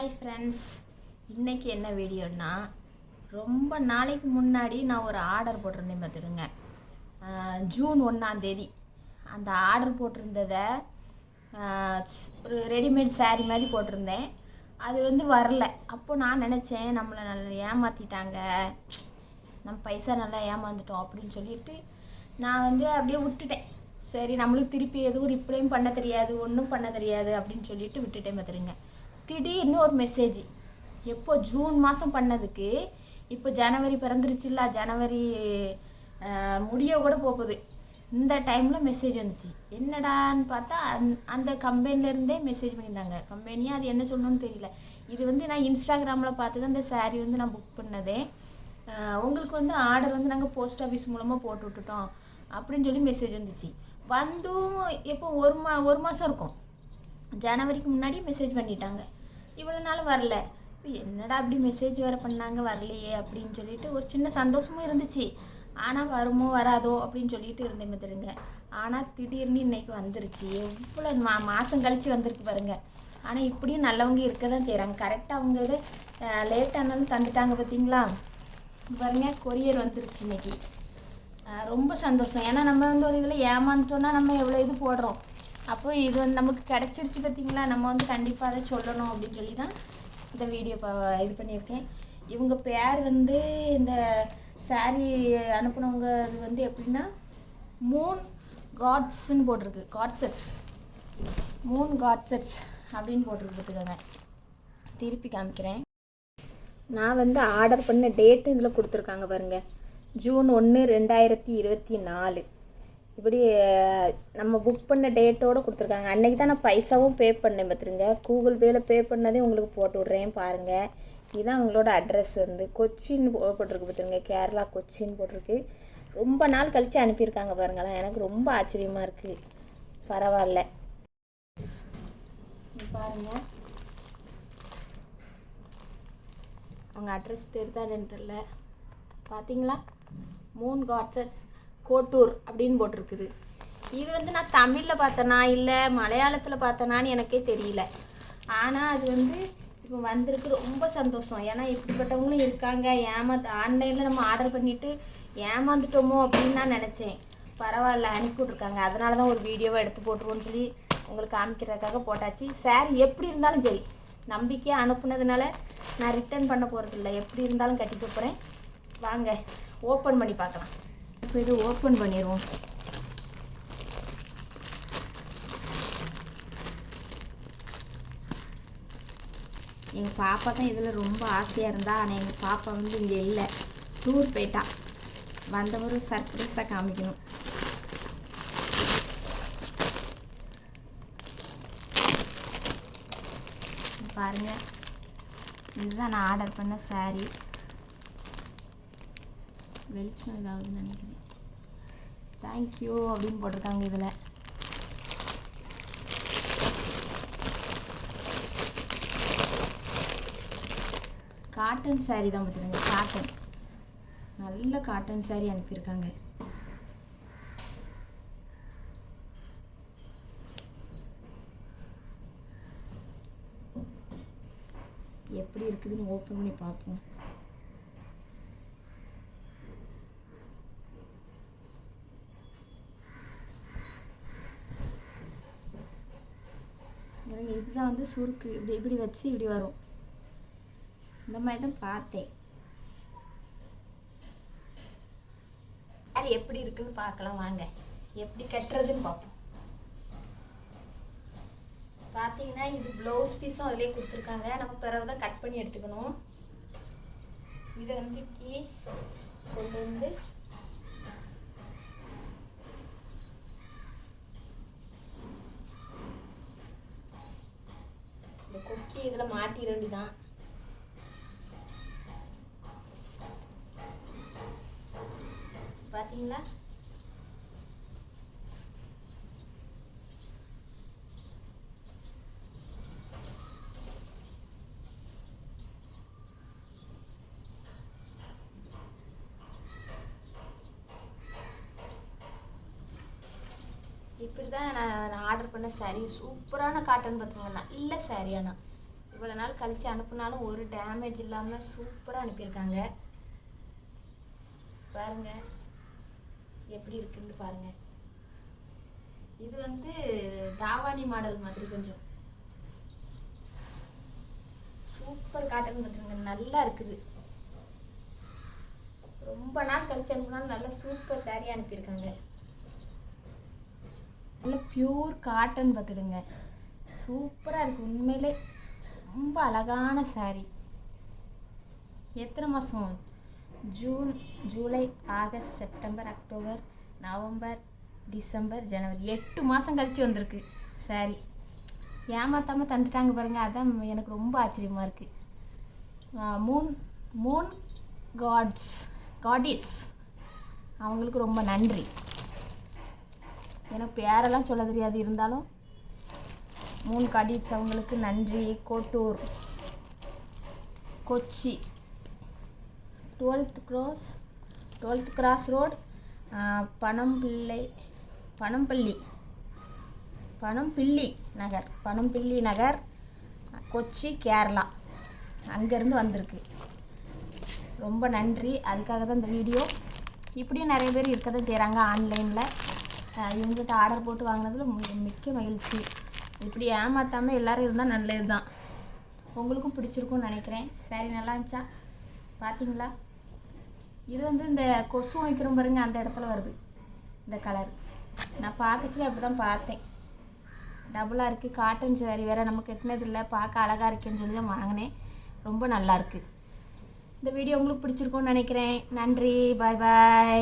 Hi friends இன்றைக்கி என்ன வீடியோன்னா ரொம்ப நாளைக்கு முன்னாடி நான் ஒரு ஆர்டர் போட்டிருந்தேன் பார்த்துடுங்க ஜூன் ஒன்றாந்தேதி அந்த ஆர்டர் போட்டிருந்ததை ஒரு ரெடிமேட் சாரீ மாதிரி போட்டிருந்தேன். அது வந்து வரல. அப்போ நான் நினச்சேன் நம்மளை நல்லா ஏமாற்றிட்டாங்க நம்ம பைசா நல்லா ஏமாந்துட்டோம் அப்படின்னு சொல்லிட்டு நான் வந்து அப்படியே விட்டுட்டேன். சரி நம்மளுக்கு திருப்பி எதுவும் ரிப்ளையும் பண்ண தெரியாது ஒன்றும் பண்ண தெரியாது அப்படின்னு சொல்லிட்டு விட்டுட்டேன் பார்த்துருங்க திடீர்னு ஒரு மெசேஜ் எப்போ ஜூன் மாதம் பண்ணதுக்கு இப்போ ஜனவரி பிறந்துருச்சுல்ல ஜனவரி முடிய கூட போகுது. இந்த டைமில் மெசேஜ் வந்துச்சு. என்னடான்னு பார்த்தா அந் அந்த கம்பெனிலேருந்தே மெசேஜ் பண்ணியிருந்தாங்க. கம்பெனியாக அது என்ன சொல்லணும்னு தெரியல. இது வந்து நான் இன்ஸ்டாகிராமில் பார்த்து தான் இந்த சேரீ வந்து நான் புக் பண்ணதே. உங்களுக்கு வந்து ஆர்டர் வந்து நாங்கள் போஸ்ட் ஆஃபீஸ் மூலமாக போட்டு விட்டுட்டோம் அப்படின்னு சொல்லி மெசேஜ் வந்துச்சு. வந்தும் எப்போ ஒரு மா ஒரு மாதம் இருக்கும். ஜனவரிக்கு முன்னாடி மெசேஜ் பண்ணிட்டாங்க. இவ்வளோ நாள் வரல. இப்போ என்னடா அப்படி மெசேஜ் வேறு பண்ணாங்க வரலையே அப்படின்னு சொல்லிட்டு ஒரு சின்ன சந்தோஷமும் இருந்துச்சு. ஆனால் வருமோ வராதோ அப்படின்னு சொல்லிட்டு இருந்தேன் பார்த்துருங்க ஆனால் திடீர்னு இன்னைக்கு வந்துருச்சு. எவ்வளோ மா மாதம் கழிச்சு வந்திருக்கு பாருங்க. ஆனால் இப்படியும் நல்லவங்க இருக்க தான் செய்கிறாங்க கரெக்டாக அவங்க இது லேட் ஆனாலும் தந்துட்டாங்க பார்த்தீங்களா பாருங்க கொரியர் வந்துருச்சு இன்னைக்கு. ரொம்ப சந்தோஷம். ஏன்னா நம்ம வந்து ஒரு இதில் ஏமாந்துட்டோன்னா நம்ம எவ்வளோ இது போடுறோம். அப்போ இது வந்து நமக்கு கிடச்சிருச்சு பார்த்தீங்களா நம்ம வந்து கண்டிப்பாக அதை சொல்லணும் அப்படின்னு சொல்லி தான் இந்த வீடியோ இது பண்ணியிருக்கேன். இவங்க பேர் வந்து இந்த saree அனுப்புனவங்க இது வந்து எப்படின்னா மூன் காட்ஸ்ன்னு போட்டிருக்கு. காட்ஸஸ் மூன் காட்ஸஸ் அப்படின்னு போட்டிருக்கு பார்த்துக்கோங்க. திருப்பி காமிக்கிறேன். நான் வந்து ஆர்டர் பண்ண டேட்டு இதில் கொடுத்துருக்காங்க பாருங்கள் ஜூன் ஒன்று ரெண்டாயிரத்தி இருபத்தி நாலு. இப்படி நம்ம புக் பண்ண டேட்டோடு கொடுத்துருக்காங்க. அன்னைக்கு தான் நான் பைசாவும் பே பண்ணேன் பார்த்துருங்க. கூகுள் பேயில் பே பண்ணதே உங்களுக்கு போட்டு விட்றேன் பாருங்கள் இதுதான் அவங்களோட அட்ரஸ் வந்து. கொச்சின் போ- போட்டிருக்கு பார்த்துருங்க. கேரளா கொச்சின்னு போட்டிருக்கு. ரொம்ப நாள் கழித்து அனுப்பியிருக்காங்க பாருங்களேன். எனக்கு ரொம்ப ஆச்சரியமாக இருக்குது பரவாயில்ல. பாருங்கள் அவங்க அட்ரஸ் தெரிதான்னு தெரில பார்த்தீங்களா மூன் காட்ஸர்ஸ் கோட்டூர் அப்படின்னு போட்டிருக்குது. இது வந்து நான் தமிழில் பார்த்தனா இல்லை மலையாளத்தில் பார்த்தனான்னு எனக்கே தெரியல. ஆனால் அது வந்து இப்போ வந்திருக்கு ரொம்ப சந்தோஷம். ஏன்னா இப்படிப்பட்டவங்களும் இருக்காங்க. ஏமாத்த ஆன்லைனில் நம்ம ஆர்டர் பண்ணிவிட்டு ஏமாந்துட்டோமோ அப்படின்னு நான் நினச்சேன். பரவாயில்ல அனுப்பி விட்ருக்காங்க அதனால தான் ஒரு வீடியோவை எடுத்து போட்டுருவோன்னு சொல்லி உங்களுக்கு காமிக்கிறதுக்காக போட்டாச்சு. சாரி எப்படி இருந்தாலும் சரி நம்பிக்கையாக அனுப்புனதுனால நான் ரிட்டர்ன் பண்ண போகிறதில்ல எப்படி இருந்தாலும் கட்டி போகிறேன் வாங்க ஓப்பன் பண்ணி பார்க்கலாம். இப்போ இது ஓப்பன் பண்ணிடுவோம் எங்கள் பாப்பா தான் இதில் ரொம்ப ஆசையாக இருந்தா ஆனால் எங்கள் பாப்பா வந்து இங்கே இல்லை. டூர் போயிட்டா. வந்தவரும் சர்ப்ரைஸாக காமிக்கணும். பாருங்க. இதுதான் நான் ஆர்டர் பண்ண சாரீ வெளிச்சம் ஏதாவதுன்னு நினைக்கிறேன். தேங்க்யூ அப்படின்னு போட்டிருக்காங்க இதில். காட்டன் saree தான் பார்த்துருங்க காட்டன் நல்ல காட்டன் saree அனுப்பியிருக்காங்க. எப்படி இருக்குதுன்னு ஓப்பன் பண்ணி பார்ப்போம். எனக்கு இதுதான் வந்து சுருக்கு. இப்படி இப்படி வச்சு இப்படி வரும். இந்த மாதிரி தான் பார்த்தேன். அது எப்படி இருக்குன்னு பார்க்கலாம். வாங்க. எப்படி கட்டுறதுன்னு பார்ப்போம். பார்த்தீங்கன்னா இது ப்ளவுஸ் பீஸும் அதிலே கொடுத்துருக்காங்க. நம்ம பிறகு தான் கட் பண்ணி எடுத்துக்கணும். இதை வந்து கீ கொண்டு வந்து இந்த கொக்கி இதில் மாட்டிட வேண்டிதான் பார்த்தீங்களா இப்படி தான் நான் நான் ஆர்டர் பண்ண saree சூப்பரான காட்டன் பார்த்துங்க நல்ல saree ஆனால் இவ்வளோ நாள் கழித்து அனுப்புனாலும் ஒரு டேமேஜ் இல்லாமல் சூப்பராக அனுப்பியிருக்காங்க. பாருங்க எப்படி இருக்குன்னு பாருங்க. இது வந்து தாவாணி மாடல் மாதிரி கொஞ்சம். சூப்பர் காட்டன் பார்த்துருங்க நல்லா இருக்குது. ரொம்ப நாள் கழிச்சு அனுப்புனாலும் நல்லா சூப்பர் சாரியாக அனுப்பியிருக்காங்க. நல்லா பியூர் காட்டன் பார்த்துடுங்க சூப்பராக இருக்குது உண்மையிலே. ரொம்ப அழகான saree. எத்தனை மாதம் June July August September October November December ஜனவரி. எட்டு மாதம் கழிச்சு வந்திருக்கு சாரி ஏமாத்தாமல் தந்துட்டாங்க பாருங்கள் அதான் எனக்கு ரொம்ப ஆச்சரியமாக இருக்குது மூன் மூன் காட்ஸ் காடிஸ் அவங்களுக்கு ரொம்ப நன்றி. எனக்கு பேரெல்லாம் சொல்ல தெரியாது. இருந்தாலும் மூணு காடிஸ் அவங்களுக்கு நன்றி. Kottur. Kochi. Twelfth cross twelfth cross road Panampilly Panampilly Panampilly Nagar. Panampilly Nagar Kochi Kerala. அங்கேருந்து வந்திருக்கு. ரொம்ப நன்றி. அதுக்காக தான் இந்த வீடியோ. இப்படியும் நிறைய பேர் இருக்க தான் செய்கிறாங்க ஆன்லைனில் இவங்ககிட்ட ஆர்டர் போட்டு வாங்கினதுல மிக்க மகிழ்ச்சி. இப்படி ஏமாற்றாமல் எல்லோரும் இருந்தால் நல்லது தான் உங்களுக்கும் பிடிச்சிருக்கும்னு நினைக்கிறேன். சரி நல்லா இருந்துச்சா? பார்த்தீங்களா இது வந்து இந்த கொசு வைக்கிறோம் பாருங்க அந்த இடத்துல வருது. இந்த கலர் நான் பார்க்கச்சில அப்படி தான் பார்த்தேன் டபுளாக இருக்குது காட்டன் சேரீ வேறு நம்ம கட்டினது இல்லை. பார்க்க அழகாக இருக்குன்னு சொல்லி தான் வாங்கினேன். ரொம்ப நல்லாயிருக்கு இந்த வீடியோ உங்களுக்கு பிடிச்சிருக்கும்னு நினைக்கிறேன். நன்றி. பாய் பாய்